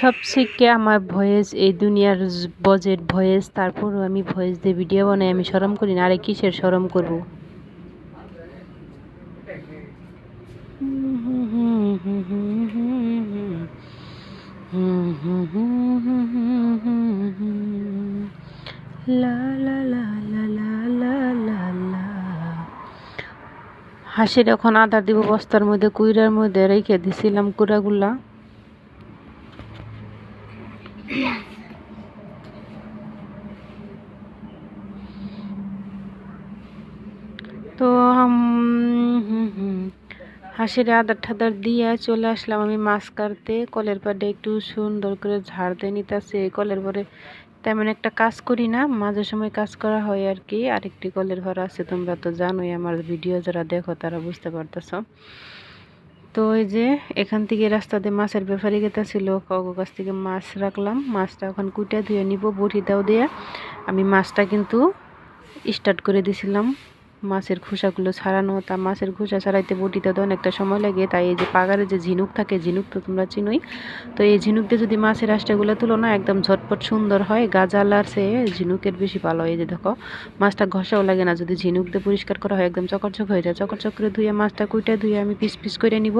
সবথেকে আমার ভয়েস, এই দুনিয়ার বজেট ভয়েস, তারপরও আমি ভয়েস দিয়ে ভিডিও বানাই, আমি সরম করি না, আরে কিসের সরম করব? হাসির এখন আদা দিব বস্তার মধ্যে, কুইরার মধ্যে রেখে দিছিলাম কুড়াগুলা। তো হাসির আদার ঠাদার দিয়ে চলে আসলাম আমি মাছ কাটতে। কলের পাড়ে একটু সুন্দর করে ঝাড় দিয়ে নিতেছে। কলের পরে তেমন একটা কাজ করি না, মাঝে সময় কাজ করা হয় আর কি। আরেকটি কলের ঘর আছে, তোমরা তো জানোই আমার ভিডিও যারা দেখো তারা বুঝতে পারতেছ। তো ওই যে এখান থেকে রাস্তাতে মাছের ব্যাপারে ছিল কাগো কাছ থেকে মাছ রাখলাম। মাছটা এখন কুটে ধুয়ে নিব বটি দাও দিয়ে। আমি মাছটা কিন্তু স্টার্ট করে দিছিলাম। মাছের খোসাগুলো ছাড়ানো, তা মাছের খোসা ছাড়াইতে বটিতে তো অনেকটা সময় লাগে। তাই এই যে পাগারে যে ঝিনুক থাকে, ঝিনুক তো তোমরা চিনোই। তো এই ঝিনুক দিয়ে যদি মাছের আষ্টাগুলো তুলো না, একদম ঝটপট সুন্দর হয় গাজালার সে ঝিনুকের বেশি ভালো। হয় এই যে দেখো, মাছটা ঘষাও লাগে না। যদি ঝিনুক দিয়ে পরিষ্কার করা হয়, একদম চকরচক হয়ে যায়। চকরচক করে ধুয়ে মাছটা কুইটা ধুয়ে আমি পিস পিস করে নিব।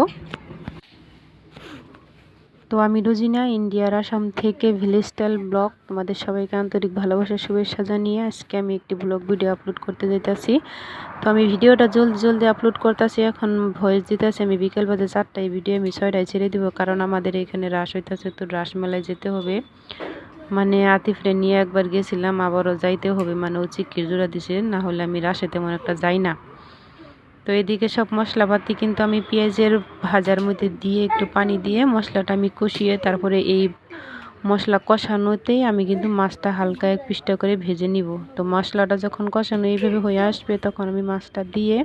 তো আমি রোজিনা, ইন্ডিয়ার আসাম থেকে ভিলেজ স্টাইল ব্লগ। তোমাদের সবাইকে আন্তরিক ভালোবাসার শুভেচ্ছা জানিয়ে আজকে আমি একটি ব্লগ ভিডিও আপলোড করতে যেতেছি তো আমি ভিডিওটা জলদি জলদি আপলোড করতেছি, এখন ভয়েস দিতেছি। আমি বিকেল বাজে চারটায় ভিডিও আমি ছয়টায় ছেড়ে দিব, কারণ আমাদের এখানে রাস হইতেছে, তো রাস মেলায় যেতে হবে। মানে আতিফরে নিয়ে একবার গেছিলাম, আবারও যাইতে হবে মানে ও চিকির জোড়া দিছে, না হলে আমি রাসে তেমন একটা যাই না। তো এদিকে সব মশলাপাতি কিন্তু আমি পেঁয়াজের ভাজার মধ্যে দিয়ে একটু পানি দিয়ে মশলাটা আমি কষিয়ে তারপরে এই মশলা কষানোতেই আমি কিন্তু মাছটা হালকা এক পিসটা করে ভেজে নিব। তো মশলাটা যখন কষানো এইভাবে হয়ে আসবে তখন আমি মাছটা দিয়ে,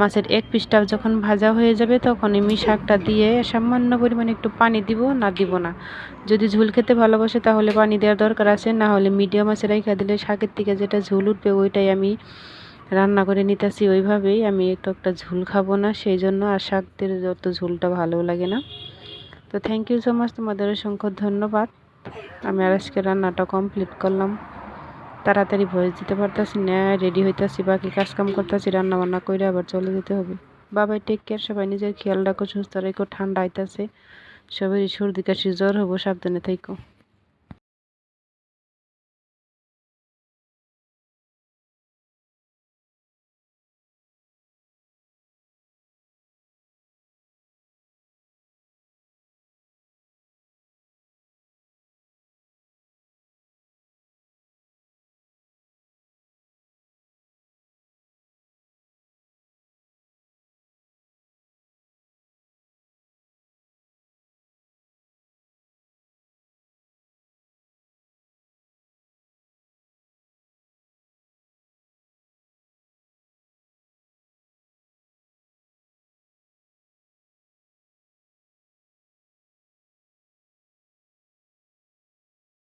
মাছের এক পিসটা যখন ভাজা হয়ে যাবে তখন আমি শাকটা দিয়ে সামান্য পরিমাণে একটু পানি দিব, না দিব না। যদি ঝুল খেতে ভালোবাসে তাহলে পানি দেওয়ার দরকার আছে, না হলে মিডিয়াম মাছে রেখে দিলে শাকের থেকে যেটা ঝুল উঠবে ওইটাই আমি রান্না করে নিতেছি ওইভাবেই। আমি একটু একটা ঝুল খাব না সেই জন্য আর শাকদের যত ঝুলটা ভালো লাগে না। তো থ্যাংক ইউ সো মাচ তোমাদের অসংখ্য ধন্যবাদ। আমি আর আজকে রান্নাটা কমপ্লিট করলাম। তাড়াতাড়ি ভয়েস দিতে পারতেছি না রেডি হইতেছি, বাকি কাজকাম করতেছি রান্না বান্না করে আবার চলে যেতে হবে। বাবাই টেক কেয়ার সবাই নিজের খেয়াল রাখো, সুস্থ রেখো, ঠান্ডা আইতেছে। সবারই সর্দি কাশি জ্বর হব, সাবধানে থাকো